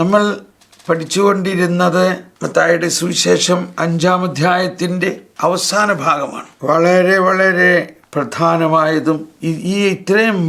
നമ്മൾ പഠിച്ചുകൊണ്ടിരുന്നത് മത്തായുടെ സുവിശേഷം അഞ്ചാം അധ്യായത്തിന്റെ അവസാന ഭാഗമാണ്. വളരെ വളരെ പ്രധാനമായതും ഈ- ഇത്രയും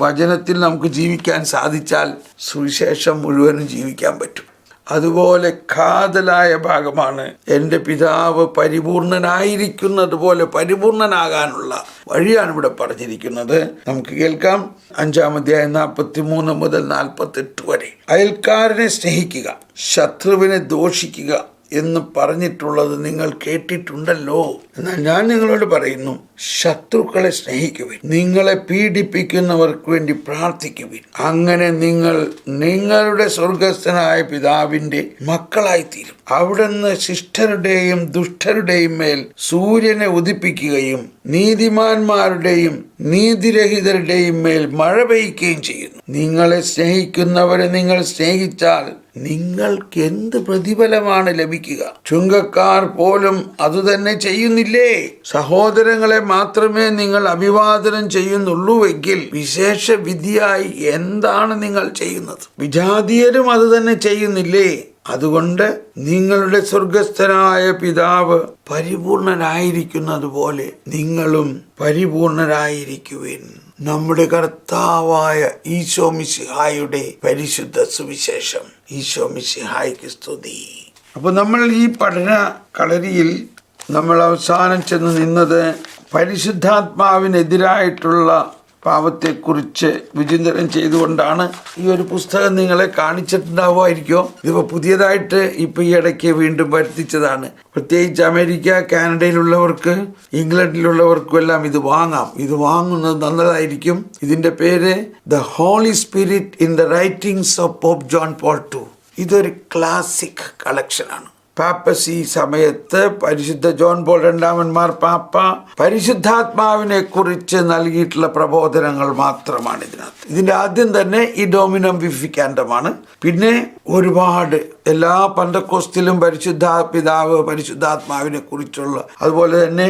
വചനത്തിൽ നമുക്ക് ജീവിക്കാൻ സാധിച്ചാൽ സുവിശേഷം മുഴുവനും ജീവിക്കാൻ പറ്റും. അതുപോലെ കാതലായ ഭാഗമാണ് എന്റെ പിതാവ് പരിപൂർണനായിരിക്കുന്നത് പോലെ പരിപൂർണനാകാനുള്ള വഴിയാണ് ഇവിടെ പറഞ്ഞിരിക്കുന്നത്. നമുക്ക് കേൾക്കാം. അഞ്ചാം അധ്യായം നാൽപ്പത്തി മൂന്ന് മുതൽ നാൽപ്പത്തെട്ട് വരെ. അയൽക്കാരനെ സ്നേഹിക്കുക ശത്രുവിനെ ദോഷിക്കുക എന്ന് പറഞ്ഞിട്ടുള്ളത് നിങ്ങൾ കേട്ടിട്ടുണ്ടല്ലോ. എന്നാൽ ഞാൻ നിങ്ങളോട് പറയുന്നു ശത്രുക്കളെ സ്നേഹിക്കുവിൻ നിങ്ങളെ പീഡിപ്പിക്കുന്നവർക്ക് വേണ്ടി പ്രാർത്ഥിക്കുവിൻ. അങ്ങനെ നിങ്ങൾ നിങ്ങളുടെ സ്വർഗസ്ഥനായ പിതാവിന്റെ മക്കളായി തീരും അവിടുന്ന് ശിഷ്ടരുടെയും ദുഷ്ടരുടെയും മേൽ സൂര്യനെ ഉദിപ്പിക്കുകയും നീതിമാന്മാരുടെയും നീതിരഹിതരുടെയും മേൽ മഴ പെയ്യുകയും ചെയ്യുന്നു. നിങ്ങളെ സ്നേഹിക്കുന്നവരെ നിങ്ങൾ സ്നേഹിച്ചാൽ നിങ്ങൾക്ക് എന്ത് പ്രതിഫലമാണ് ലഭിക്കുക? ചുങ്കക്കാർ പോലും അതുതന്നെ ചെയ്യുന്നില്ലേ? സഹോദരങ്ങളെ മാത്രമേ നിങ്ങൾ അഭിവാദനം ചെയ്യുന്നുള്ളൂവെങ്കിൽ വിശേഷ വിധിയായി എന്താണ് നിങ്ങൾ ചെയ്യുന്നത്? വിജാതീയരും അതുതന്നെ ചെയ്യുന്നില്ലേ? അതുകൊണ്ട് നിങ്ങളുടെ സ്വർഗസ്ഥനായ പിതാവ് പരിപൂർണനായിരിക്കുന്നത് പോലെ നിങ്ങളും പരിപൂർണരായിരിക്കുവിൻ. നമ്മുടെ കർത്താവായ ഈശോ മിസിഹായുടെ പരിശുദ്ധ സുവിശേഷം. ഈശോ മിസിഹായ്ക്ക് സ്തുതി. അപ്പൊ നമ്മൾ ഈ പഠന കളരിയിൽ നമ്മൾ അവസാനം ചെന്ന് നിന്നത് പരിശുദ്ധാത്മാവിനെതിരായിട്ടുള്ള പാപത്തെക്കുറിച്ച് വിചിന്തനം ചെയ്തുകൊണ്ടാണ് ഈ ഒരു പുസ്തകം നിങ്ങളെ കാണിച്ചിട്ടുണ്ടാവുമായിരിക്കും? ഇതിപ്പോൾ പുതിയതായിട്ട് ഇപ്പോൾ ഈ ഇടയ്ക്ക് വീണ്ടും വരുത്തിച്ചതാണ്. പ്രത്യേകിച്ച് അമേരിക്ക കാനഡയിലുള്ളവർക്ക് ഇംഗ്ലണ്ടിലുള്ളവർക്കും എല്ലാം ഇത് വാങ്ങാം. ഇത് വാങ്ങുന്നത് നല്ലതായിരിക്കും. ഇതിന്റെ പേര് the holy spirit in the writings of pope John Paul two ഇതൊരു ക്ലാസിക് കളക്ഷനാണ് പാപ്പസി സമയത്ത് പരിശുദ്ധ ജോൺ പോൾ രണ്ടാമന്മാർ പാപ്പ പരിശുദ്ധാത്മാവിനെ കുറിച്ച് നൽകിയിട്ടുള്ള പ്രബോധനങ്ങൾ മാത്രമാണ് ഇതിനകത്ത്. ഇതിന്റെ ആദ്യം തന്നെ ഈ ഡോമിനം വിഫിക്കാൻഡമാണ് പിന്നെ ഒരുപാട് എല്ലാ പന്തക്കോസ്റ്റിലും പരിശുദ്ധ പിതാവ് പരിശുദ്ധാത്മാവിനെ കുറിച്ചുള്ള അതുപോലെ തന്നെ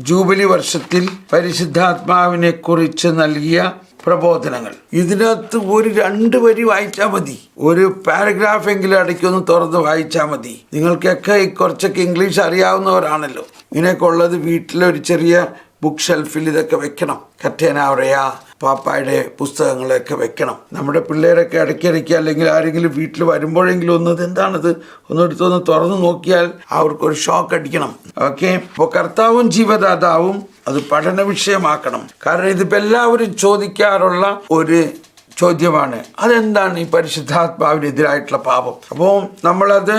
ജൂബിലി വർഷത്തിൽ പരിശുദ്ധാത്മാവിനെ കുറിച്ച് നൽകിയ പ്രബോധനങ്ങൾ. ഇതിനകത്ത് ഒരു രണ്ട് വരി വായിച്ചാൽ മതി. ഒരു പാരഗ്രാഫ് എങ്കിലും ഇടയ്ക്കൊന്ന് തുറന്ന് വായിച്ചാൽ മതി. നിങ്ങൾക്കൊക്കെ കുറച്ചൊക്കെ ഇംഗ്ലീഷ് അറിയാവുന്നവരാണല്ലോ. ഇങ്ങനെയൊക്കെ ഉള്ളത് വീട്ടിലൊരു ചെറിയ ബുക്ക് ഷെൽഫിൽ ഇതൊക്കെ വെക്കണം. കറ്റേനാവറയ പാപ്പായുടെ പുസ്തകങ്ങളൊക്കെ വെക്കണം. നമ്മുടെ പിള്ളേരൊക്കെ ഇടയ്ക്കിടയ്ക്ക് അല്ലെങ്കിൽ ആരെങ്കിലും വീട്ടിൽ വരുമ്പോഴെങ്കിലും ഒന്ന് എന്താണത് ഒന്ന് ഒന്നെടുത്തൊന്ന് തുറന്നു നോക്കിയാൽ അവർക്കൊരു ഷോക്ക് അടിക്കണം. ഓക്കെ അപ്പോൾ കർത്താവും ജീവദാതാവും അത് പഠന വിഷയമാക്കണം. കാരണം ഇതിപ്പോൾ എല്ലാവരും ചോദിക്കാറുള്ള ഒരു ചോദ്യമാണ്. അതെന്താണ് ഈ പരിശുദ്ധാത്മാവിനെതിരായിട്ടുള്ള പാപം? അപ്പോൾ നമ്മളത്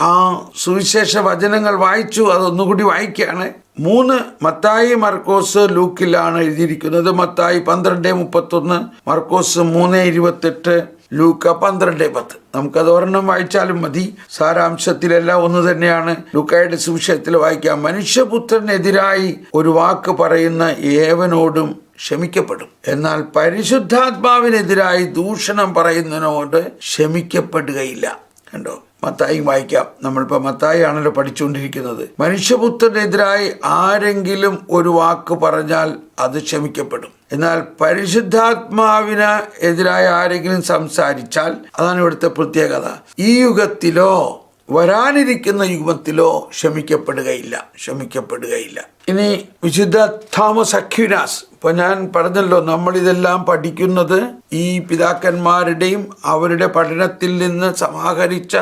ആ സുവിശേഷ വചനങ്ങൾ വായിച്ചു അതൊന്നുകൂടി വായിക്കുകയാണ്. മൂന്ന് മത്തായി മർക്കോസ് ലൂക്കിലാണ് എഴുതിയിരിക്കുന്നത്. മത്തായി പന്ത്രണ്ട് മുപ്പത്തൊന്ന് മർക്കോസ് മൂന്ന് ഇരുപത്തെട്ട് ലൂക്ക പന്ത്രണ്ട് പത്ത്. നമുക്കത് ഒരെണ്ണം വായിച്ചാലും മതി. സാരാംശത്തിലെല്ലാം ഒന്ന് തന്നെയാണ് ലൂക്കയുടെ സുവിശേഷത്തിൽ വായിക്കാം മനുഷ്യപുത്രനെതിരായി ഒരു വാക്ക് പറയുന്ന ഏവനോടും ക്ഷമിക്കപ്പെടും. എന്നാൽ പരിശുദ്ധാത്മാവിനെതിരായി ദൂഷണം പറയുന്നതിനോട് ക്ഷമിക്കപ്പെടുകയില്ല. കണ്ടോ? മത്തായി വായിക്കാം. നമ്മളിപ്പോൾ മത്തായി ആണല്ലോ പഠിച്ചുകൊണ്ടിരിക്കുന്നത്. മനുഷ്യപുത്രനെതിരായി ആരെങ്കിലും ഒരു വാക്ക് പറഞ്ഞാൽ അത് ക്ഷമിക്കപ്പെടും. എന്നാൽ പരിശുദ്ധാത്മാവിന് എതിരായി ആരെങ്കിലും സംസാരിച്ചാൽ അതാണ് ഇവിടുത്തെ പ്രത്യേകത. ഈ യുഗത്തിലോ വരാനിരിക്കുന്ന യുഗത്തിലോ ക്ഷമിക്കപ്പെടുകയില്ല ക്ഷമിക്കപ്പെടുകയില്ല ഇനി വിശുദ്ധ തോമസ് അക്യുനാസ് ഇപ്പൊ ഞാൻ പറഞ്ഞല്ലോ നമ്മളിതെല്ലാം പഠിക്കുന്നത് ഈ പിതാക്കന്മാരുടെയും അവരുടെ പഠനത്തിൽ നിന്ന് സമാഹരിച്ച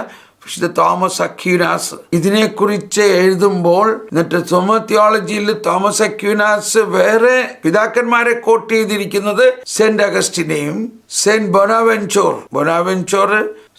വിശുദ്ധ തോമസ് അക്യൂനാസ് ഇതിനെക്കുറിച്ച് എഴുതുമ്പോൾ എന്നിട്ട് സുമ തിയോളജിയിൽ തോമസ് അക്യൂനാസ് വേറെ പിതാക്കന്മാരെ കോട്ട് ചെയ്തിരിക്കുന്നത് സെന്റ് അഗസ്റ്റിനെയും സെന്റ് ബൊനാവെഞ്ചോർ ബൊനാവെഞ്ചോർ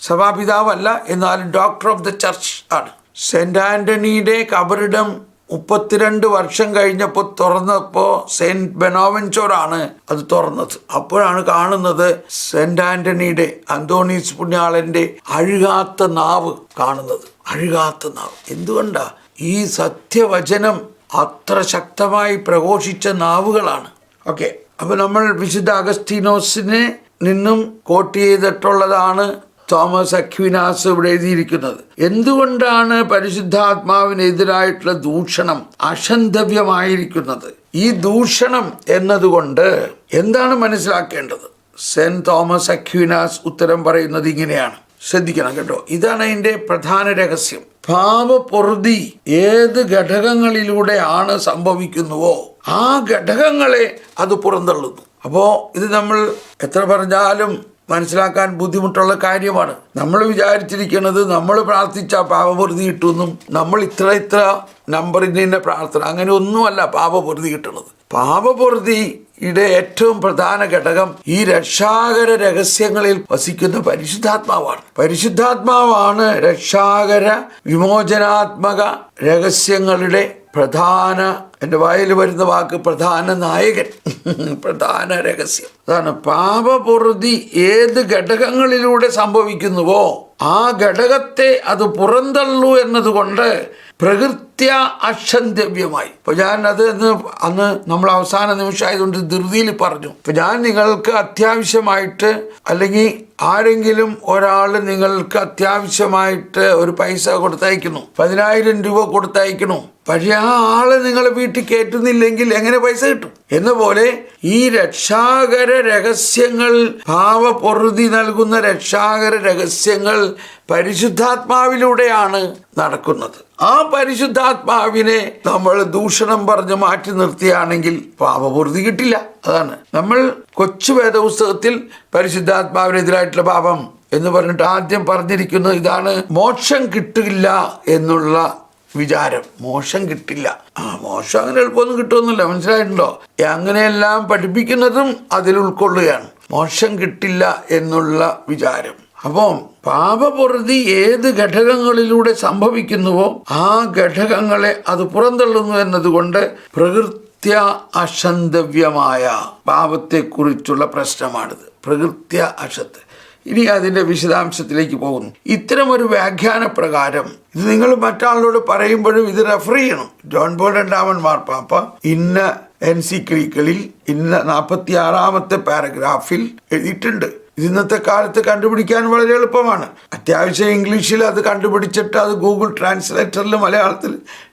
സഭാപിതാവല്ല എന്നാലും ഡോക്ടർ ഓഫ് ദ ചർച്ച് ആണ്. സെന്റ് ആന്റണിയുടെ കബറിടം മുപ്പത്തിരണ്ട് വർഷം കഴിഞ്ഞപ്പോൾ തുറന്നപ്പോൾ സെന്റ് ബെനോവൻചോറാണ് അത് തുറന്നത്. അപ്പോഴാണ് കാണുന്നത് സെന്റ് ആന്റണിയുടെ അന്തോണീസ് പുണ്യാളന്റെ അഴുകാത്ത നാവ് കാണുന്നത്. അഴുകാത്ത നാവ്. എന്തുകൊണ്ടാ? ഈ സത്യവചനം അത്ര ശക്തമായി പ്രഘോഷിച്ച നാവുകളാണ്. ഓക്കെ. അപ്പോൾ നമ്മൾ വിശുദ്ധ അഗസ്തീനോസിനെ നിന്നും കോട്ട് ചെയ്തിട്ടുള്ളതാണ് തോമസ് അക്വിനാസ് ഇവിടെ എഴുതിയിരിക്കുന്നത്. എന്തുകൊണ്ടാണ് പരിശുദ്ധാത്മാവിനെതിരായിട്ടുള്ള ദൂഷണം അഷന്ധവ്യമായിരിക്കുന്നത് ഈ ദൂഷണം എന്നതുകൊണ്ട് എന്താണ് മനസ്സിലാക്കേണ്ടത്? സെന്റ് തോമസ് അക്വിനാസ് ഉത്തരം പറയുന്നത് ഇങ്ങനെയാണ്. ശ്രദ്ധിക്കണം കേട്ടോ. ഇതാണ് അതിന്റെ പ്രധാന രഹസ്യം. പാപപ്പൊറുതി ഏത് ഘടകങ്ങളിലൂടെയാണ് സംഭവിക്കുന്നുവോ ആ ഘടകങ്ങളെ അത് പുറന്തള്ളുന്നു. അപ്പോ ഇത് നമ്മൾ എത്ര പറഞ്ഞാലും മനസ്സിലാക്കാൻ ബുദ്ധിമുട്ടുള്ള കാര്യമാണ്. നമ്മൾ വിചാരിച്ചിരിക്കുന്നത് നമ്മൾ പ്രാർത്ഥിച്ച പാപപൊറുതി കിട്ടുമെന്നും നമ്മൾ ഇത്ര ഇത്ര നമ്പറിന്റെ പ്രാർത്ഥന. അങ്ങനെ ഒന്നുമല്ല പാപപൊറുതി കിട്ടുന്നത്. പാപപൊറുതിയുടെ ഏറ്റവും പ്രധാന ഘടകം ഈ രക്ഷാകര രഹസ്യങ്ങളിൽ വസിക്കുന്ന പരിശുദ്ധാത്മാവാണ്. പരിശുദ്ധാത്മാവാണ് രക്ഷാകര വിമോചനാത്മക രഹസ്യങ്ങളുടെ പ്രധാന എന്റെ വായിൽ വരുന്ന വാക്ക് പ്രധാന നായകൻ. പ്രധാന രഹസ്യം. അതാണ് പാപപൊറുതി ഏത് ഘടകങ്ങളിലൂടെ സംഭവിക്കുന്നുവോ ആ ഘടകത്തെ അത് പുറന്തള്ളൂ എന്നതുകൊണ്ട് പ്രകൃത്യ അക്ഷന്തവ്യമായി ഇപ്പൊ ഞാൻ അത് അന്ന് നമ്മൾ അവസാന നിമിഷമായതുകൊണ്ട് ധൃതിയിൽ പറഞ്ഞു. ഇപ്പൊ ഞാൻ നിങ്ങൾക്ക് അത്യാവശ്യമായിട്ട് അല്ലെങ്കിൽ ആരെങ്കിലും ഒരാൾ നിങ്ങൾക്ക് അത്യാവശ്യമായിട്ട് ഒരു പൈസ കൊടുത്തയക്കുന്നു. പതിനായിരം രൂപ കൊടുത്തയക്കണു പക്ഷെ ആ ആൾ നിങ്ങളെ വീട്ടിൽ കയറ്റുന്നില്ലെങ്കിൽ എങ്ങനെ പൈസ കിട്ടും? എന്ന പോലെ ഈ രക്ഷാകര രഹസ്യങ്ങൾ ഭാവപൊറുതി നൽകുന്ന രക്ഷാകര രഹസ്യങ്ങൾ പരിശുദ്ധാത്മാവിലൂടെയാണ് നടക്കുന്നത്. ആ പരിശുദ്ധാത്മാവിനെ നമ്മൾ ദൂഷണം പറഞ്ഞ് മാറ്റി നിർത്തിയാണെങ്കിൽ പാപപൂർത്തി കിട്ടില്ല. അതാണ്. നമ്മൾ കൊച്ചു വേദപുസ്തകത്തിൽ പരിശുദ്ധാത്മാവിനെതിരായിട്ടുള്ള പാപം എന്ന് പറഞ്ഞിട്ട് ആദ്യം പറഞ്ഞിരിക്കുന്നത് ഇതാണ്. മോക്ഷം കിട്ടില്ല എന്നുള്ള വിചാരം. മോശം കിട്ടില്ല. ആ മോശം അങ്ങനെ എളുപ്പമൊന്നും കിട്ടുമെന്നില്ല മനസ്സിലായിട്ടുണ്ടോ? അങ്ങനെയെല്ലാം പഠിപ്പിക്കുന്നതും അതിൽ ഉൾക്കൊള്ളുകയാണ്. മോശം കിട്ടില്ല എന്നുള്ള വിചാരം. അപ്പം പാപപൊറുതി ഏത് ഘടകങ്ങളിലൂടെ സംഭവിക്കുന്നുവോ ആ ഘടകങ്ങളെ അത് പുറന്തള്ളുന്നു എന്നതുകൊണ്ട് പ്രകൃത്യ അശന്തവ്യമായ പാപത്തെക്കുറിച്ചുള്ള പ്രശ്നമാണിത്. പ്രകൃത്യ അശത്ത് ഇനി അതിന്റെ വിശദാംശത്തിലേക്ക് പോകുന്നു. ഇത്തരം ഒരു വ്യാഖ്യാന പ്രകാരം ഇത് നിങ്ങൾ മറ്റാളോട് പറയുമ്പോഴും ഇത് റെഫർ ചെയ്യണം. ജോൺ ബോൾ രണ്ടാമൻ മാർപ്പാപ്പ ഇന്ന എൻസിക്ലിക്കളിൽ ഇന്ന നാൽപ്പത്തി ആറാമത്തെ പാരഗ്രാഫിൽ എഴുതിയിട്ടുണ്ട്. ഇത് ഇന്നത്തെ കാലത്ത് കണ്ടുപിടിക്കാൻ വളരെ എളുപ്പമാണ്. അത്യാവശ്യം ഇംഗ്ലീഷിൽ അത് കണ്ടുപിടിച്ചിട്ട് അത് ഗൂഗിൾ ട്രാൻസ്ലേറ്ററിൽ മലയാളത്തിൽ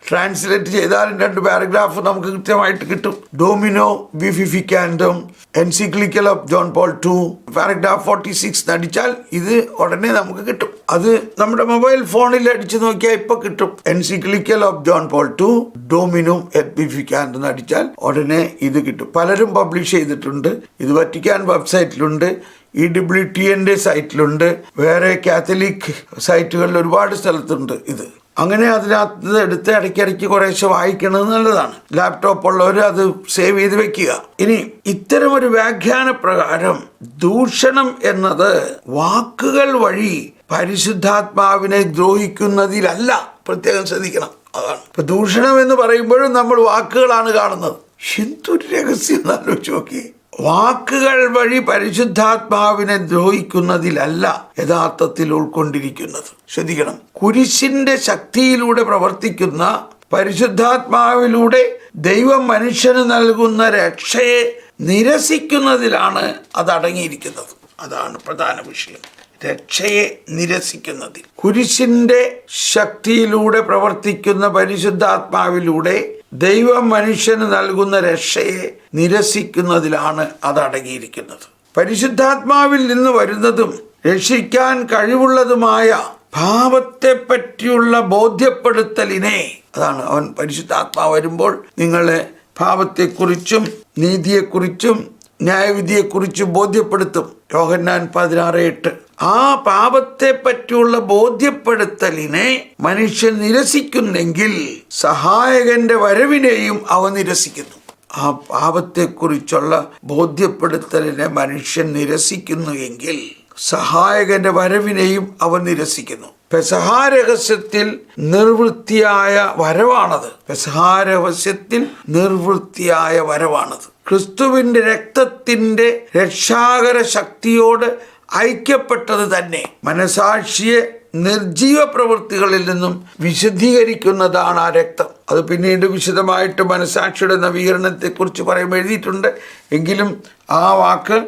ട്രാൻസ്ലേറ്റ് ചെയ്താലും രണ്ട് പാരഗ്രാഫ് നമുക്ക് കൃത്യമായിട്ട് കിട്ടും. ഡോമിനോ ബിഫിഫിക്കാൻഡും encyclical of John Paul two paragraph forty six അടിച്ചാൽ ഇത് ഉടനെ നമുക്ക് കിട്ടും. അത് നമ്മുടെ മൊബൈൽ ഫോണിൽ അടിച്ചു നോക്കിയാൽ ഇപ്പൊ കിട്ടും. Encyclical of John Paul two domino എഡ്ബിഫിക്കാൻഡ് എന്ന് അടിച്ചാൽ ഉടനെ ഇത് കിട്ടും. പലരും പബ്ലിഷ് ചെയ്തിട്ടുണ്ട്. ഇത് വറ്റിക്കാൻ വെബ്സൈറ്റിലുണ്ട് ഇ ഡബ്ല്യു ടി എന്റെ സൈറ്റിലുണ്ട്. വേറെ കാത്തലിക് സൈറ്റുകളിൽ ഒരുപാട് സ്ഥലത്തുണ്ട് ഇത്. അങ്ങനെ അതിനകത്ത് എടുത്ത് ഇടയ്ക്കിടയ്ക്ക് കുറേശ്ശെ വായിക്കണത് നല്ലതാണ്. ലാപ്ടോപ്പ് ഉള്ളവർ അത് സേവ് ചെയ്ത് വെക്കുക. ഇനി ഇത്തരം ഒരു വ്യാഖ്യാന പ്രകാരം ദൂഷണം എന്നത് വാക്കുകൾ വഴി പരിശുദ്ധാത്മാവിനെ ദ്രോഹിക്കുന്നതിലല്ല. പ്രത്യേകം ശ്രദ്ധിക്കണം. അതാണ്. ഇപ്പൊ ദൂഷണം എന്ന് പറയുമ്പോഴും നമ്മൾ വാക്കുകളാണ് കാണുന്നത്. എന്തൊരു രഹസ്യം എന്നാലോചിച്ച് നോക്കി നോക്കിയേ. വാക്കുകൾ വഴി പരിശുദ്ധാത്മാവിനെ ദ്രോഹിക്കുന്നതിലല്ല യഥാർത്ഥത്തിൽ ഉൾക്കൊണ്ടിരിക്കുന്നത്. ശ്രദ്ധിക്കണം. കുരിശിന്റെ ശക്തിയിലൂടെ പ്രവർത്തിക്കുന്ന പരിശുദ്ധാത്മാവിലൂടെ ദൈവം മനുഷ്യന് നൽകുന്ന രക്ഷയെ നിരസിക്കുന്നതിലാണ് അത് അടങ്ങിയിരിക്കുന്നത്. അതാണ് പ്രധാന വിഷയം. രക്ഷയെ നിരസിക്കുന്നതിൽ. കുരിശിന്റെ ശക്തിയിലൂടെ പ്രവർത്തിക്കുന്ന പരിശുദ്ധാത്മാവിലൂടെ ദൈവം മനുഷ്യന് നൽകുന്ന രക്ഷയെ നിരസിക്കുന്നതിലാണ് അത് അടങ്ങിയിരിക്കുന്നത് പരിശുദ്ധാത്മാവിൽ നിന്ന് വരുന്നതും രക്ഷിക്കാൻ കഴിവുള്ളതുമായ ഭാവത്തെ പറ്റിയുള്ള ബോധ്യപ്പെടുത്തലിനെ അതാണ് അവൻ പരിശുദ്ധാത്മാവ് വരുമ്പോൾ നിങ്ങളെ ഭാവത്തെക്കുറിച്ചും നീതിയെക്കുറിച്ചും ന്യായവിധിയെക്കുറിച്ചും ബോധ്യപ്പെടുത്തും. യോഹന്നാൻ പതിനാറ് എട്ട്. ആ പാപത്തെ പറ്റിയുള്ള ബോധ്യപ്പെടുത്തലിനെ മനുഷ്യൻ നിരസിക്കുന്നെങ്കിൽ സഹായകന്റെ വരവിനെയും അവ നിരസിക്കുന്നു. ആ പാപത്തെക്കുറിച്ചുള്ള ബോധ്യപ്പെടുത്തലിനെ മനുഷ്യൻ നിരസിക്കുന്നു എങ്കിൽ സഹായകന്റെ വരവിനെയും അവൻ നിരസിക്കുന്നു. പെസഹാരഹസ്യത്തിൽ നിർവൃത്തിയായ വരവാണത്. പെസഹാരഹസ്യത്തിൽ നിർവൃത്തിയായ വരവാണത്. ക്രിസ്തുവിന്റെ രക്തത്തിന്റെ രക്ഷാകര ശക്തിയോട് ഐക്യപ്പെട്ടത് തന്നെ. മനസാക്ഷിയെ നിർജീവ പ്രവൃത്തികളിൽ നിന്നും വിശദീകരിക്കുന്നതാണ് ആ രക്തം. അത് പിന്നീട് വിശദമായിട്ട് മനസാക്ഷിയുടെ നവീകരണത്തെക്കുറിച്ച് പറയുമ്പോൾ എഴുതിയിട്ടുണ്ട്. എങ്കിലും ആ വാക്ക്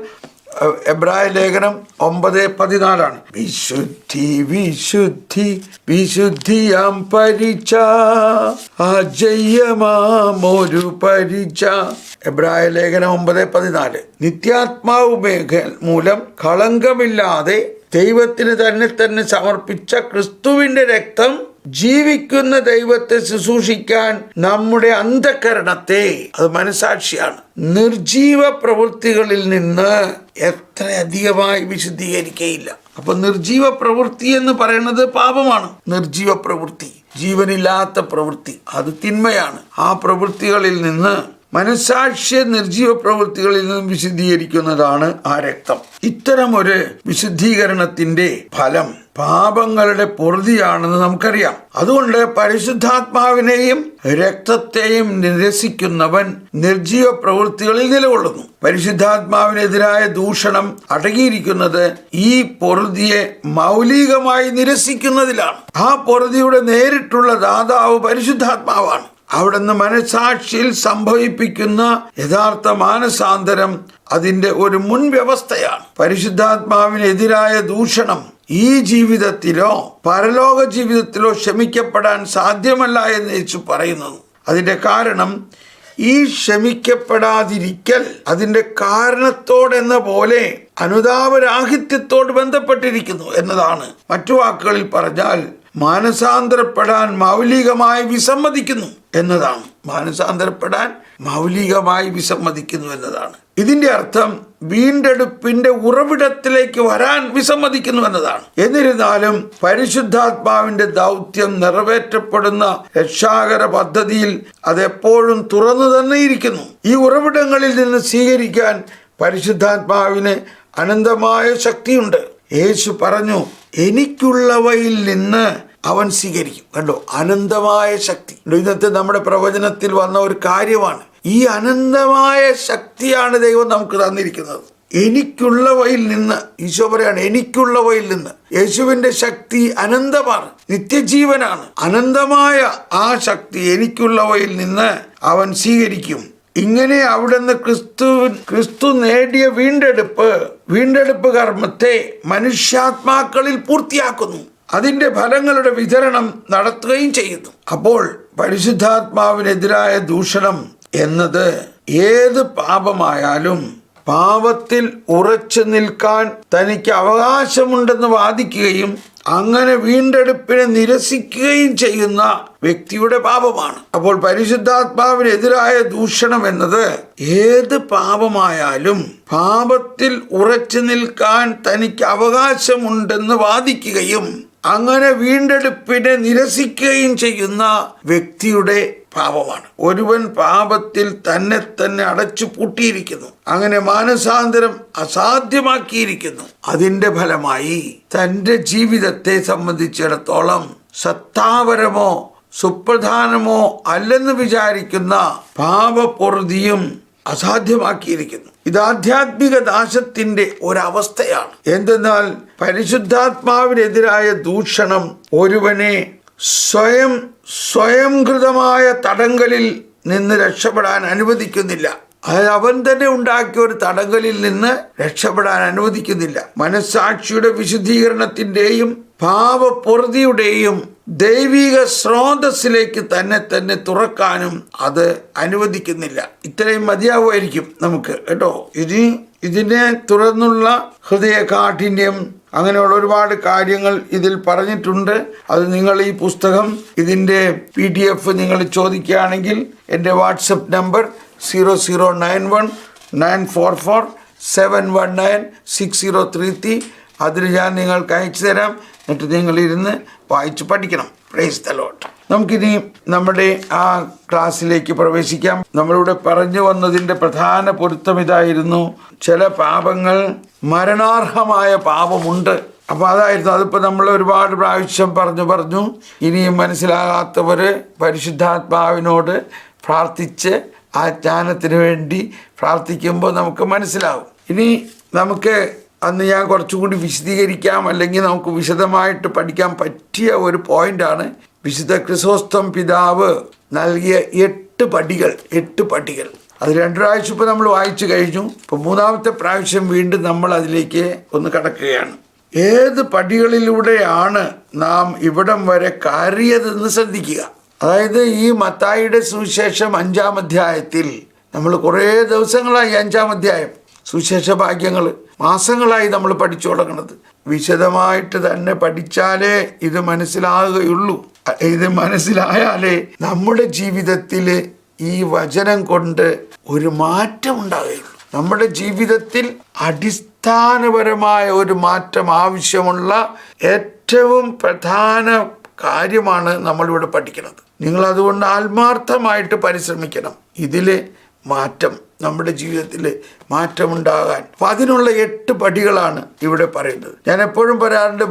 എബ്രായ ലേഖനം ഒമ്പത് പതിനാലാണ്. വിശുദ്ധി വിശുദ്ധി വിശുദ്ധിയാം പരിച അജയ്യമാമൊരു പരിച എബ്രായ ലേഖനം ഒമ്പത് പതിനാല്. നിത്യാത്മാവ് മേഘ മൂലം കളങ്കമില്ലാതെ ദൈവത്തിന് തന്നെ തന്നെ സമർപ്പിച്ച ക്രിസ്തുവിന്റെ രക്തം ജീവിക്കുന്ന ദൈവത്തെ ശുശ്രൂഷിക്കാൻ നമ്മുടെ അന്ധകരണത്തെ അത് മനസാക്ഷിയാണ്. നിർജീവ പ്രവൃത്തികളിൽ നിന്ന് എത്ര അധികമായി വിശുദ്ധീകരിക്കയില്ല. അപ്പൊ നിർജീവ പ്രവൃത്തി എന്ന് പറയുന്നത് പാപമാണ്. നിർജീവ പ്രവൃത്തി ജീവനില്ലാത്ത പ്രവൃത്തി അത് തിന്മയാണ്. ആ പ്രവൃത്തികളിൽ നിന്ന് മനസാക്ഷ്യ നിർജീവ പ്രവൃത്തികളിൽ നിന്നും വിശുദ്ധീകരിക്കുന്നതാണ് ആ രക്തം. ഇത്തരം ഒരു വിശുദ്ധീകരണത്തിന്റെ ഫലം പാപങ്ങളുടെ പൊറുതിയാണെന്ന് നമുക്കറിയാം. അതുകൊണ്ട് പരിശുദ്ധാത്മാവിനെയും രക്തത്തെയും നിരസിക്കുന്നവൻ നിർജീവ പ്രവൃത്തികളിൽ നിലകൊള്ളുന്നു. പരിശുദ്ധാത്മാവിനെതിരായ ദൂഷണം അടങ്ങിയിരിക്കുന്നത് ഈ പൊറുതിയെ മൗലികമായി നിരസിക്കുന്നതിലാണ്. ആ പൊറുതിയുടെ നേരിട്ടുള്ള ദാതാവ് പരിശുദ്ധാത്മാവാണ്. അവിടുന്ന് മനസാക്ഷിയിൽ സംഭവിപ്പിക്കുന്ന യഥാർത്ഥ മാനസാന്തരം അതിന്റെ ഒരു മുൻവ്യവസ്ഥയാണ്. പരിശുദ്ധാത്മാവിനെതിരായ ദൂഷണം ഈ ജീവിതത്തിലോ പരലോക ജീവിതത്തിലോ ക്ഷമിക്കപ്പെടാൻ സാധ്യമല്ല എന്ന് യേശു പറയുന്നത്. അതിന്റെ കാരണം ഈ ക്ഷമിക്കപ്പെടാതിരിക്കൽ അതിന്റെ കാരണത്തോടെന്ന പോലെ അനുതാപരാഹിത്യത്തോട് ബന്ധപ്പെട്ടിരിക്കുന്നു എന്നതാണ്. മറ്റു വാക്കുകളിൽ പറഞ്ഞാൽ മാനസാന്തരപ്പെടാൻ മൗലികമായി വിസമ്മതിക്കുന്നു എന്നതാണ്. മാനസാന്തരപ്പെടാൻ മൗലികമായി വിസമ്മതിക്കുന്നു എന്നതാണ്. ഇതിന്റെ അർത്ഥം വീണ്ടെടുപ്പിന്റെ ഉറവിടത്തിലേക്ക് വരാൻ വിസമ്മതിക്കുന്നു എന്നതാണ്. എന്നിരുന്നാലും പരിശുദ്ധാത്മാവിന്റെ ദൗത്യം നിറവേറ്റപ്പെടുന്ന രക്ഷാകര പദ്ധതിയിൽ അതെപ്പോഴും തുറന്നു തന്നെ ഇരിക്കുന്നു. ഈ ഉറവിടങ്ങളിൽ നിന്ന് സ്വീകരിക്കാൻ പരിശുദ്ധാത്മാവിന് അനന്തമായ ശക്തിയുണ്ട്. യേശു പറഞ്ഞു എനിക്കുള്ളവയിൽ നിന്ന് അവൻ സ്വീകരിക്കും. കണ്ടോ? അനന്തമായ ശക്തി. ഇന്നത്തെ നമ്മുടെ പ്രവചനത്തിൽ വന്ന ഒരു കാര്യമാണ്. ഈ അനന്തമായ ശക്തിയാണ് ദൈവം നമുക്ക് തന്നിരിക്കുന്നത്. എനിക്കുള്ളവയിൽ നിന്ന് ഈശോ പറയാണ് എനിക്കുള്ളവയിൽ നിന്ന്. യേശുവിന്റെ ശക്തി അനന്തമാണ്. നിത്യജീവനാണ്. അനന്തമായ ആ ശക്തി എനിക്കുള്ളവയിൽ നിന്ന് അവൻ സ്വീകരിക്കും. ഇങ്ങനെ അവിടുന്ന് ക്രിസ്തു ക്രിസ്തു നേടിയ വീണ്ടെടുപ്പ് വീണ്ടെടുപ്പ് കർമ്മത്തെ മനുഷ്യാത്മാക്കളിൽ പൂർത്തിയാക്കുന്നു. അതിന്റെ ഫലങ്ങളുടെ വിതരണം നടത്തുകയും ചെയ്യുന്നു. അപ്പോൾ പരിശുദ്ധാത്മാവിനെതിരായ ദൂഷണം എന്നത് ഏത് പാപമായാലും പാപത്തിൽ ഉറച്ചു നിൽക്കാൻ തനിക്ക് അവകാശമുണ്ടെന്ന് വാദിക്കുകയും അങ്ങനെ വീണ്ടെടുപ്പിനെ നിരസിക്കുകയും ചെയ്യുന്ന വ്യക്തിയുടെ പാപമാണ്. അപ്പോൾ പരിശുദ്ധാത്മാവിനെതിരായ ദൂഷണം എന്നത് ഏത് പാപമായാലും പാപത്തിൽ ഉറച്ചു നിൽക്കാൻ തനിക്ക് അവകാശമുണ്ടെന്ന് വാദിക്കുകയും അങ്ങനെ വീണ്ടെടുപ്പിനെ നിരസിക്കുകയും ചെയ്യുന്ന വ്യക്തിയുടെ പാപമാണ്. ഒരുവൻ പാപത്തിൽ തന്നെ തന്നെ അടച്ചു പൂട്ടിയിരിക്കുന്നു. അങ്ങനെ മാനസാന്തരം അസാധ്യമാക്കിയിരിക്കുന്നു. അതിന്റെ ഫലമായി തന്റെ ജീവിതത്തെ സംബന്ധിച്ചിടത്തോളം സത്താപരമോ സുപ്രധാനമോ അല്ലെന്ന് വിചാരിക്കുന്ന പാപപൊറുതിയും അസാധ്യമാക്കിയിരിക്കുന്നു. ഇത് ആധ്യാത്മിക നാശത്തിന്റെ ഒരവസ്ഥയാണ്. എന്തെന്നാൽ പരിശുദ്ധാത്മാവിനെതിരായ ദൂഷണം ഒരുവനെ സ്വയം സ്വയംകൃതമായ തടങ്കലിൽ നിന്ന് രക്ഷപ്പെടാൻ അനുവദിക്കുന്നില്ല. അതായത് അവൻ തന്നെ ഉണ്ടാക്കിയ ഒരു തടങ്കലിൽ നിന്ന് രക്ഷപ്പെടാൻ അനുവദിക്കുന്നില്ല. മനസ്സാക്ഷിയുടെ വിശുദ്ധീകരണത്തിന്റെയും പാപപ്പൊറുതിയുടെയും ദൈവിക സ്രോതസ്സിലേക്ക് തന്നെ തന്നെ തുറക്കാനും അത് അനുവദിക്കുന്നില്ല. ഇത്രയും മതിയാവുമായിരിക്കും നമുക്ക് കേട്ടോ? ഇനി ഇതിനെ തുടർന്നുള്ള ഹൃദയ കാഠിന്യം അങ്ങനെയുള്ള ഒരുപാട് കാര്യങ്ങൾ ഇതിൽ പറഞ്ഞിട്ടുണ്ട്. അത് നിങ്ങൾ ഈ പുസ്തകം ഇതിന്റെ പി ഡി എഫ് നിങ്ങൾ ചോദിക്കുകയാണെങ്കിൽ എന്റെ WhatsApp number zero zero nine one nine four four seven one nine six zero three three അതിൽ ഞാൻ നിങ്ങൾക്ക് അയച്ചു തരാം. എന്നിട്ട് നിങ്ങളിരുന്ന് വായിച്ച് പഠിക്കണം. പ്രൈസ് ദ ലോട്ട് നമുക്കിനി നമ്മുടെ ആ ക്ലാസ്സിലേക്ക് പ്രവേശിക്കാം. നമ്മളിവിടെ പറഞ്ഞു വന്നതിന്റെ പ്രധാന പൊരുത്തം ഇതായിരുന്നു. ചില പാപങ്ങൾ മരണാർഹമായ പാപമുണ്ട്. അപ്പോൾ അതായിരുന്നു. അതിപ്പോൾ നമ്മൾ ഒരുപാട് പ്രാവശ്യം പറഞ്ഞു പറഞ്ഞു. ഇനിയും മനസ്സിലാകാത്തവർ പരിശുദ്ധാത്മാവിനോട് പ്രാർത്ഥിച്ച് ആ ജ്ഞാനത്തിന് വേണ്ടി പ്രാർത്ഥിക്കുമ്പോൾ നമുക്ക് മനസ്സിലാവും. ഇനി നമുക്ക് അന്ന് ഞാൻ കുറച്ചുകൂടി വിശദീകരിക്കാം. അല്ലെങ്കിൽ നമുക്ക് വിശദമായിട്ട് പഠിക്കാൻ പറ്റിയ ഒരു പോയിന്റാണ് വിശുദ്ധ ക്രിസോസ്തം പിതാവ് നൽകിയ എട്ട് പടികൾ എട്ട് പടികൾ. അത് രണ്ടു പ്രാവശ്യം ഇപ്പോൾ നമ്മൾ വായിച്ചു കഴിഞ്ഞു. ഇപ്പോൾ മൂന്നാമത്തെ പ്രാവശ്യം വീണ്ടും നമ്മൾ അതിലേക്ക് ഒന്ന് കടക്കുകയാണ്. ഏത് പടികളിലൂടെയാണ് നാം ഇവിടം വരെ കയറിയതെന്ന് ശ്രദ്ധിക്കുക. അതായത് ഈ മത്തായിയുടെ സുവിശേഷം അഞ്ചാം അധ്യായത്തിൽ നമ്മൾ കുറേ ദിവസങ്ങളായി അഞ്ചാം അധ്യായം സുവിശേഷ ഭാഗ്യങ്ങൾ മാസങ്ങളായി നമ്മൾ പഠിച്ചു തുടങ്ങുന്നത്. വിശദമായിട്ട് തന്നെ പഠിച്ചാലേ ഇത് മനസ്സിലാകുകയുള്ളൂ. ഇത് മനസ്സിലായാലേ നമ്മുടെ ജീവിതത്തിൽ ഈ വചനം കൊണ്ട് ഒരു മാറ്റം ഉണ്ടാകുകയുള്ളൂ. നമ്മുടെ ജീവിതത്തിൽ അടിസ്ഥാനപരമായ ഒരു മാറ്റം ആവശ്യമുള്ള ഏറ്റവും പ്രധാന കാര്യമാണ് നമ്മളിവിടെ പഠിക്കുന്നത്. നിങ്ങൾ അതുകൊണ്ട് ആത്മാർത്ഥമായിട്ട് പരിശ്രമിക്കണം. ഇതിൽ മാറ്റം നമ്മുടെ ജീവിതത്തിൽ മാറ്റമുണ്ടാകാൻ. അപ്പം അതിനുള്ള എട്ട് പടികളാണ് ഇവിടെ പറയുന്നത്. ഞാൻ എപ്പോഴും പറയാറുണ്ട്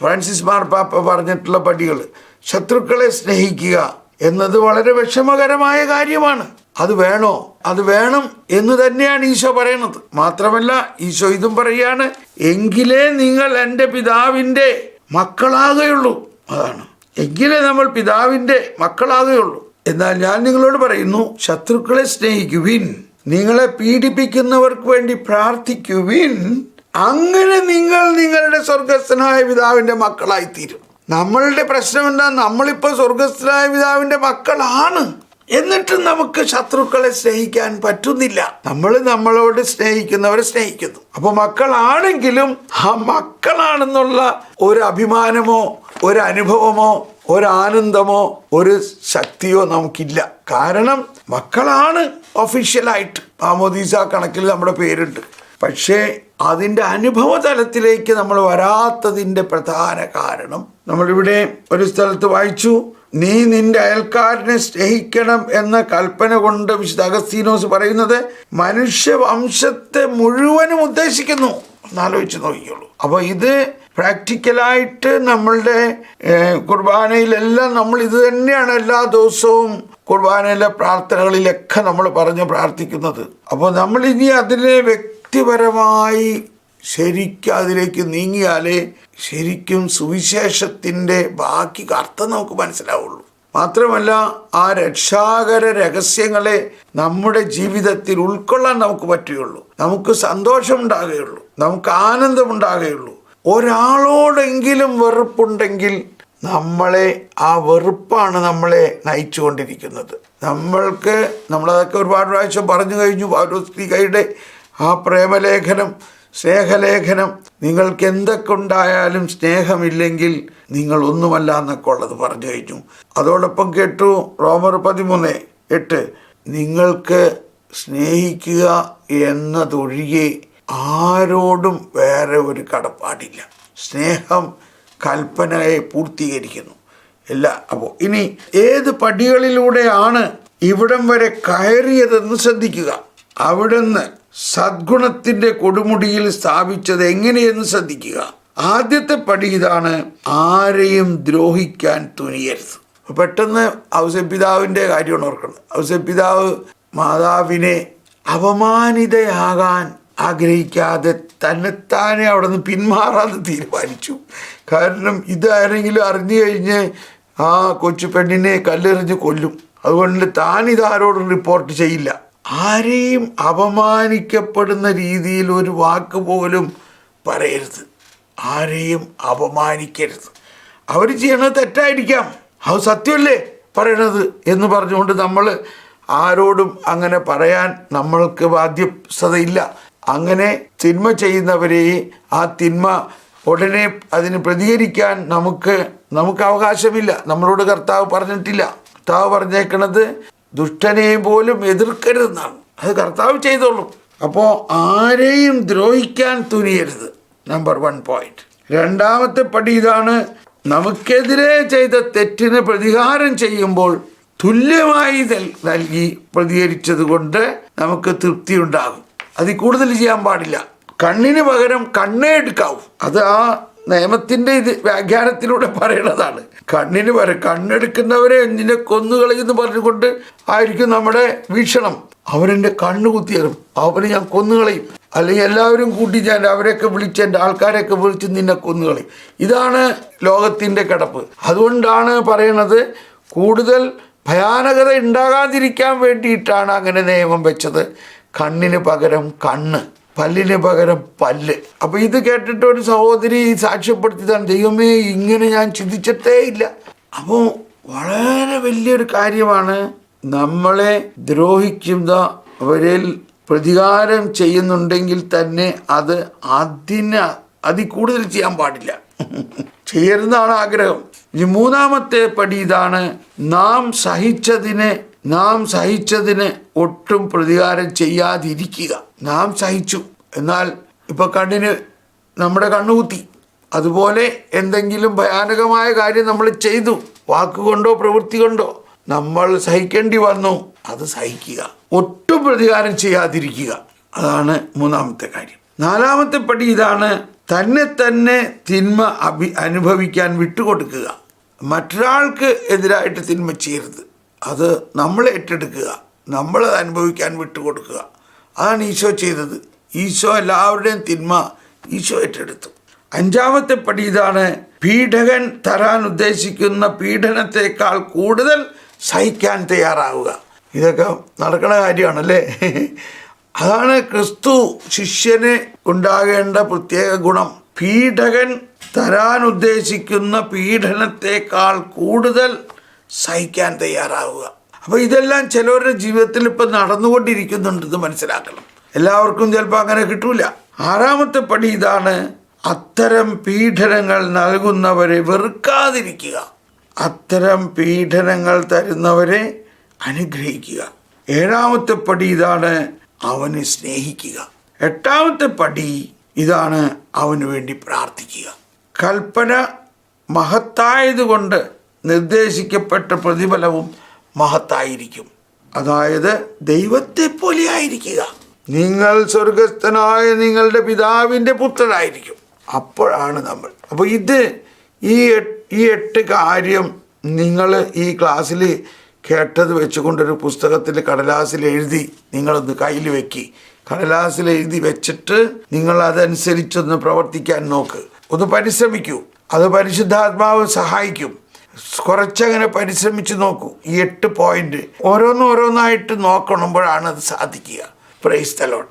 ഫ്രാൻസിസ് മാർപ്പാപ്പ പറഞ്ഞിട്ടുള്ള പടികൾ ശത്രുക്കളെ സ്നേഹിക്കുക എന്നത് വളരെ വിഷമകരമായ കാര്യമാണ്. അത് വേണോ? അത് വേണം എന്ന് തന്നെയാണ് ഈശോ പറയുന്നത്. മാത്രമല്ല ഈശോ ഇതും പറയാണ് എങ്കിലേ നിങ്ങൾ എന്റെ പിതാവിന്റെ മക്കളാകുകയുള്ളൂ. അതാണ്. എങ്കിലേ നമ്മൾ പിതാവിന്റെ മക്കളാകുകയുള്ളൂ. എന്നാൽ ഞാൻ നിങ്ങളോട് പറയുന്നു ശത്രുക്കളെ സ്നേഹിക്കുവിൻ നിങ്ങളെ പീഡിപ്പിക്കുന്നവർക്ക് വേണ്ടി പ്രാർത്ഥിക്കുവിൻ അങ്ങനെ നിങ്ങൾ നിങ്ങളുടെ സ്വർഗസ്ഥനായ പിതാവിന്റെ മക്കളായി തീരും നമ്മളുടെ പ്രശ്നം എന്താ നമ്മളിപ്പോൾ സ്വർഗസ്ഥനായ പിതാവിന്റെ മക്കളാണ്. എന്നിട്ടും നമുക്ക് ശത്രുക്കളെ സ്നേഹിക്കാൻ പറ്റുന്നില്ല. നമ്മൾ നമ്മളോട് സ്നേഹിക്കുന്നവരെ സ്നേഹിക്കുന്നു. അപ്പോൾ മക്കളാണെങ്കിലും ആ മക്കളാണെന്നുള്ള ഒരു അഭിമാനമോ ഒരു ഒരാനന്ദമോ ഒരു ശക്തിയോ നമുക്കില്ല. കാരണം മക്കളാണ് ഒഫീഷ്യലായിട്ട് മാമോദീസ കണക്കിൽ നമ്മുടെ പേരുണ്ട്. പക്ഷേ അതിന്റെ അനുഭവ തലത്തിലേക്ക് നമ്മൾ വരാത്തതിന്റെ പ്രധാന കാരണം നമ്മളിവിടെ ഒരു സ്ഥലത്ത് വായിച്ചു നീ നിന്റെ അയൽക്കാരനെ സ്നേഹിക്കണം എന്ന കൽപ്പന കൊണ്ട് വിശുദ്ധ അഗസ്തീനോസ് പറയുന്നത് മനുഷ്യവംശത്തെ മുഴുവനും ഉദ്ദേശിക്കുന്നു. ഒന്നാലോചിച്ച് നോക്കിയുള്ളൂ അപ്പോൾ ഇത് പ്രാക്ടിക്കലായിട്ട് നമ്മളുടെ കുർബാനയിലെല്ലാം നമ്മൾ ഇത് തന്നെയാണ് എല്ലാ ദിവസവും കുർബാനയിലെ പ്രാർത്ഥനകളിലൊക്കെ നമ്മൾ പറഞ്ഞ് പ്രാർത്ഥിക്കുന്നത്. അപ്പോൾ നമ്മൾ ഇനി അതിനെ വ്യക്തിപരമായി ശരിക്കും അതിലേക്ക് നീങ്ങിയാലേ ശരിക്കും സുവിശേഷത്തിന്റെ ബാക്കി അർത്ഥം നമുക്ക് മനസ്സിലാവുള്ളൂ. മാത്രമല്ല ആ രക്ഷാകര രഹസ്യങ്ങളെ നമ്മുടെ ജീവിതത്തിൽ ഉൾക്കൊള്ളാൻ നമുക്ക് പറ്റുകയുള്ളൂ. നമുക്ക് സന്തോഷമുണ്ടാകുകയുള്ളൂ. നമുക്ക് ആനന്ദമുണ്ടാകുകയുള്ളൂ. ഒരാളോടെങ്കിലും വെറുപ്പുണ്ടെങ്കിൽ നമ്മളെ ആ വെറുപ്പാണ് നമ്മളെ നയിച്ചുകൊണ്ടിരിക്കുന്നത്. നമ്മൾക്ക് നമ്മളതൊക്കെ ഒരുപാട് പ്രാവശ്യം പറഞ്ഞു കഴിഞ്ഞു പൗരസ്ത്രീകയുടെ ആ പ്രേമലേഖനം സ്നേഹലേഖനം. നിങ്ങൾക്ക് എന്തൊക്കെ ഉണ്ടായാലും സ്നേഹമില്ലെങ്കിൽ നിങ്ങൾ ഒന്നുമല്ല എന്നൊക്കെ ഉള്ളത് പറഞ്ഞു കഴിഞ്ഞു. അതോടൊപ്പം കേട്ടു റോമർ പതിമൂന്ന് എട്ട് നിങ്ങൾക്ക് സ്നേഹിക്കുക എന്നതൊഴികെ ആരോടും വേറെ ഒരു കടപ്പാടില്ല. സ്നേഹം കൽപ്പനയെ പൂർത്തീകരിക്കുന്നു. ഇല്ല അപ്പോൾ ഇനി ഏത് പടികളിലൂടെയാണ് ഇവിടം വരെ കയറിയതെന്ന് ശ്രദ്ധിക്കുക. അവിടുന്ന് സദ്ഗുണത്തിന്റെ കൊടുമുടിയിൽ സ്ഥാപിച്ചത് എങ്ങനെയെന്ന് ശ്രദ്ധിക്കുക. ആദ്യത്തെ പടി ഇതാണ് ആരെയും ദ്രോഹിക്കാൻ തുനിയരുത്. പെട്ടെന്ന് ഔസപിതാവിന്റെ കാര്യമാണ് ഓർക്കുന്നത് ഔസപിതാവ് മാതാവിനെ അപമാനിതയാകാൻ ആഗ്രഹിക്കാതെ തന്നെത്താനെ അവിടെ നിന്ന് പിന്മാറാതെ തീരുമാനിച്ചു. കാരണം ഇതാരെങ്കിലും അറിഞ്ഞു കഴിഞ്ഞ് ആ കൊച്ചു പെണ്ണിനെ കല്ലെറിഞ്ഞ് കൊല്ലും. അതുകൊണ്ട് താൻ ഇതാരോടും റിപ്പോർട്ട് ചെയ്യില്ല. ആരെയും അപമാനിക്കപ്പെടുന്ന രീതിയിൽ ഒരു വാക്ക് പോലും പറയരുത്. ആരെയും അപമാനിക്കരുത്. അവർ ചെയ്യണത് തെറ്റായിരിക്കാം. അത് സത്യമല്ലേ പറയണത് എന്ന് പറഞ്ഞുകൊണ്ട് നമ്മൾ ആരോടും അങ്ങനെ പറയാൻ നമ്മൾക്ക് ബാധ്യസ്ഥതയില്ല. അങ്ങനെ തിന്മ ചെയ്യുന്നവരെ ആ തിന്മ ഉടനെ അതിന് പ്രതികരിക്കാൻ നമുക്ക് നമുക്ക് അവകാശമില്ല. നമ്മളോട് കർത്താവ് പറഞ്ഞിട്ടില്ല. കർത്താവ് പറഞ്ഞേക്കണത് ദുഷ്ടനെ പോലും എതിർക്കരുതെന്നാണ്. അത് കർത്താവ് ചെയ്തോളും. അപ്പോൾ ആരെയും ദ്രോഹിക്കാൻ തുനിയരുത്. നമ്പർ വൺ പോയിന്റ് രണ്ടാമത്തെ പടി ഇതാണ്. നമുക്കെതിരെ ചെയ്ത തെറ്റിന് പ്രതികാരം ചെയ്യുമ്പോൾ തുല്യമായി നൽകി പ്രതികരിച്ചത് കൊണ്ട് നമുക്ക് തൃപ്തി ഉണ്ടാകും അതിൽ കൂടുതൽ ചെയ്യാൻ പാടില്ല. കണ്ണിന് പകരം കണ്ണേ എടുക്കാവൂ. അത് ആ നിയമത്തിന്റെ ഇത് വ്യാഖ്യാനത്തിലൂടെ പറയണതാണ്. കണ്ണിന് പകരം കണ്ണെടുക്കുന്നവരെ നിന്നെ കൊന്നുകളയെന്ന് പറഞ്ഞുകൊണ്ട് ആയിരിക്കും നമ്മുടെ വീക്ഷണം. അവരെന്റെ കണ്ണ് കുത്തിയറും അവനെ ഞാൻ കൊന്നുകളയും അല്ലെങ്കിൽ എല്ലാവരും കൂട്ടി ഞാൻ അവരെയൊക്കെ വിളിച്ച് എന്റെ ആൾക്കാരെയൊക്കെ വിളിച്ച് നിന്നെ കൊന്നുകളയും ഇതാണ് ലോകത്തിന്റെ കിടപ്പ്. അതുകൊണ്ടാണ് പറയണത് കൂടുതൽ ഭയാനകത ഉണ്ടാകാതിരിക്കാൻ വേണ്ടിയിട്ടാണ് അങ്ങനെ നിയമം വെച്ചത്. കണ്ണിന് പകരം കണ്ണ് പല്ലിന് പകരം പല്ല്. അപ്പൊ ഇത് കേട്ടിട്ട് ഒരു സഹോദരി സാക്ഷ്യപ്പെടുത്തിയതാണ് ദൈവമേ ഇങ്ങനെ ഞാൻ ചിന്തിച്ചിട്ടേ ഇല്ല. അപ്പോൾ വളരെ വലിയൊരു കാര്യമാണ് നമ്മളെ ദ്രോഹിക്കുന്നവരിൽ പ്രതികാരം ചെയ്യുന്നുണ്ടെങ്കിൽ തന്നെ അത് അതിന് അതിൽ കൂടുതൽ ചെയ്യാൻ പാടില്ല. ചെയ്യരുന്നതാണ് ആഗ്രഹം. ഇനി മൂന്നാമത്തെ പടി ഇതാണ് നാം സഹിച്ചതിന് നാം സഹിച്ചതിന് ഒട്ടും പ്രതികാരം ചെയ്യാതിരിക്കുക. നാം സഹിച്ചു. എന്നാൽ ഇപ്പൊ കണ്ണിന് നമ്മുടെ കണ്ണുകുത്തി. അതുപോലെ എന്തെങ്കിലും ഭയാനകമായ കാര്യം നമ്മൾ ചെയ്തു. വാക്കുകൊണ്ടോ പ്രവൃത്തി കൊണ്ടോ നമ്മൾ സഹിക്കേണ്ടി വന്നു. അത് സഹിക്കുക. ഒട്ടും പ്രതികാരം ചെയ്യാതിരിക്കുക. അതാണ് മൂന്നാമത്തെ കാര്യം. നാലാമത്തെ പടി ഇതാണ് തന്നെ തന്നെ തിന്മ അഭി അനുഭവിക്കാൻ വിട്ടുകൊടുക്കുക. മറ്റൊരാൾക്ക് എതിരായിട്ട് തിന്മ ചെയ്യരുത്. അത് നമ്മൾ ഏറ്റെടുക്കുക നമ്മൾ അനുഭവിക്കാൻ വിട്ടുകൊടുക്കുക. അതാണ് ഈശോ ചെയ്തത്. ഈശോ എല്ലാവരുടെയും തിന്മ ഈശോ ഏറ്റെടുത്തു. അഞ്ചാമത്തെ പടി ഇതാണ് പീഡകൻ തരാൻ ഉദ്ദേശിക്കുന്ന പീഡനത്തെക്കാൾ കൂടുതൽ സഹിക്കാൻ തയ്യാറാവുക. ഇതൊക്കെ നടക്കുന്ന കാര്യമാണല്ലേ? അതാണ് ക്രിസ്തു ശിഷ്യന് ഉണ്ടാകേണ്ട പ്രത്യേക ഗുണം. പീഡകൻ തരാൻ ഉദ്ദേശിക്കുന്ന പീഡനത്തെക്കാൾ കൂടുതൽ സഹിക്കാൻ തയ്യാറാവുക. അപ്പോൾ ഇതെല്ലാം ചിലവരുടെ ജീവിതത്തിൽ ഇപ്പം നടന്നുകൊണ്ടിരിക്കുന്നുണ്ടെന്ന് മനസ്സിലാക്കണം. എല്ലാവർക്കും ചിലപ്പോൾ അങ്ങനെ കിട്ടൂല. ആറാമത്തെ പടി ഇതാണ് അത്തരം പീഡനങ്ങൾ നൽകുന്നവരെ വെറുക്കാതിരിക്കുക. അത്തരം പീഡനങ്ങൾ തരുന്നവരെ അനുഗ്രഹിക്കുക. ഏഴാമത്തെ പടി ഇതാണ് അവനെ സ്നേഹിക്കുക. എട്ടാമത്തെ പടി ഇതാണ് അവന് വേണ്ടി പ്രാർത്ഥിക്കുക. കൽപ്പന മഹത്തായതുകൊണ്ട് നിർദ്ദേശിക്കപ്പെട്ട പ്രതിഫലവും മഹത്തായിരിക്കും. അതായത് ദൈവത്തെ പോലെ ആയിരിക്കുക. നിങ്ങൾ സ്വർഗസ്ഥനായ നിങ്ങളുടെ പിതാവിന്റെ പുത്രനായിരിക്കും. അപ്പോഴാണ് നമ്മൾ. അപ്പോൾ ഇത് ഈ ഈ എട്ട് കാര്യം നിങ്ങൾ ഈ ക്ലാസ്സിൽ കേട്ടത് വെച്ചുകൊണ്ടൊരു പുസ്തകത്തിൽ കടലാസിൽ എഴുതി നിങ്ങളൊന്ന് കയ്യിൽ വെക്കി. കടലാസിൽ എഴുതി വെച്ചിട്ട് നിങ്ങൾ അതനുസരിച്ചൊന്ന് പ്രവർത്തിക്കാൻ നോക്ക്. ഒന്ന് പരിശ്രമിക്കൂ. അത് പരിശുദ്ധാത്മാവ് സഹായിക്കും. കുറച്ചങ്ങനെ പരിശ്രമിച്ച് നോക്കൂ. ഈ എട്ട് പോയിന്റ് ഓരോന്നും ഓരോന്നായിട്ട് നോക്കണമ്പോഴാണ് അത് സാധിക്കുക. പ്രൈസ് തലോൺ